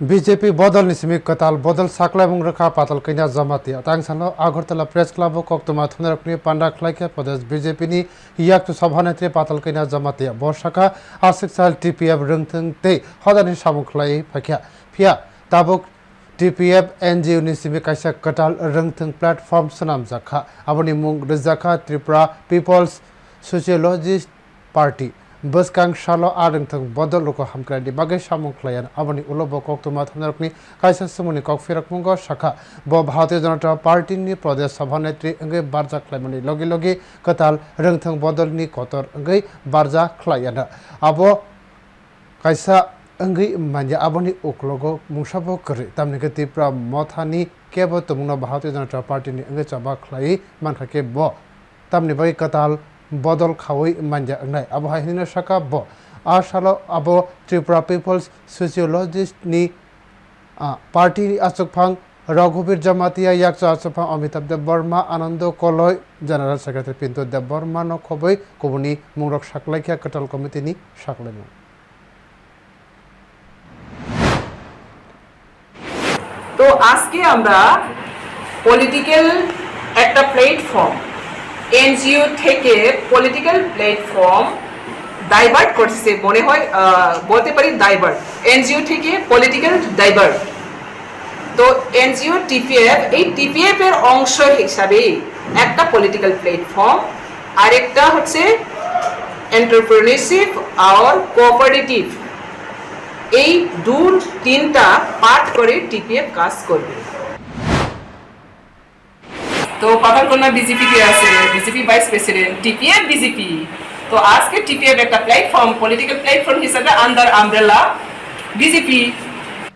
BJP বদল নিসমিক কতাল বদল সাকলা এবং রেখা পাতাল কইনা জমাতিয়া। তাং সানো আগরতলা প্রেস ক্লাব ও কক্তমা থনরকনি পান্ডা খলাইকে প্রদেশ বিজেপি নি ইয়াক্তু সভানেত্রী পাতাল কইনা জমাতিয়া। বর্ষাকা, আশিক সাল টিপিএফ রংথং তে হদানি সামুখলাই ফাকিয়া। ফিয়া, তাবুক টিপিএফ এন জি এনজিও নিসিমি কাইসা কতাল রংথং প্ল্যাটফর্ম সনাম জাখা। আবনি মুং রিজাখা, ত্রিপুরা পিপলস সোশিয়োলজিস্ট পার্টি। বসকাং শালো আরংথং বদলক হামক্রাইডি বাগে সামুখলায়ান আবনি উলব কক্তমা থামনারকনি কাইসা সুমনি ককফিরকমুঙ্গ শাখা ব ভারতীয় জনতা পার্টি নি প্রদেশ সভানেত্রী অঙ্গে বারজা খ্লাইমনি লগে লগে কতাল রংথং বদলনি কতর অঙ্গই বারজা খ্লাইয়ান আব কাইসা অঙ্গি মাঞ্জা আবনি উকলগ মুসাব করে তামনি তীব্রা মথানি কেব তমুনা ভারতীয় জনতা পার্টি নি অঙ্গে চাবা খ্লাই মানখাকে ব তামনি বাই কতাল বদল খাওয়াই মানজা নাই। আবো হাইহিনা শাখা ব। আর সালো আবো ত্রিপুরা পিপলস সোসিওলজিস্ট নি পার্টি আচক ফাং রঘুবীর জামাতিয়া ইয়াকচা আচক ফাং অমিতাভ দেব বর্মা আনন্দ কলয় জেনারেল সেক্রেটারি পিন্টু দেব বর্মা নখবৈ কবুনি মুংরক সাকলাইখিয়া কটাল কমিটিনি সাকলাইমু তো আজকে আমরা পলিটিক্যাল একটা প্ল্যাটফর্ম এনজিও থেকে পলিটিক্যাল প্ল্যাটফর্ম ডাইভার্ট করছে মনে হয় বলতে পারি ডাইভার্ট এনজিও থেকে পলিটিক্যাল ডাইভার্ট তো এনজিও, টিপিএফ, এই টিপিএফ এর অংশ হিসাবে একটা পলিটিক্যাল প্ল্যাটফর্ম আরেকটা হচ্ছে এন্টারপ্রেনিউরশিপ আর কোঅপারেটিভ এই দু তিনটা পার্ট করে টিপিএফ কাজ করবে। তো পাতালকন্যা বিজেপি কে আছে BJP vice president TPF BJP তো আজকে টিপিএফ একটা প্ল্যাটফর্ম পলিটিক্যাল প্ল্যাটফর্ম হিসেবে আন্ডার আমব্রেলা বিজেপি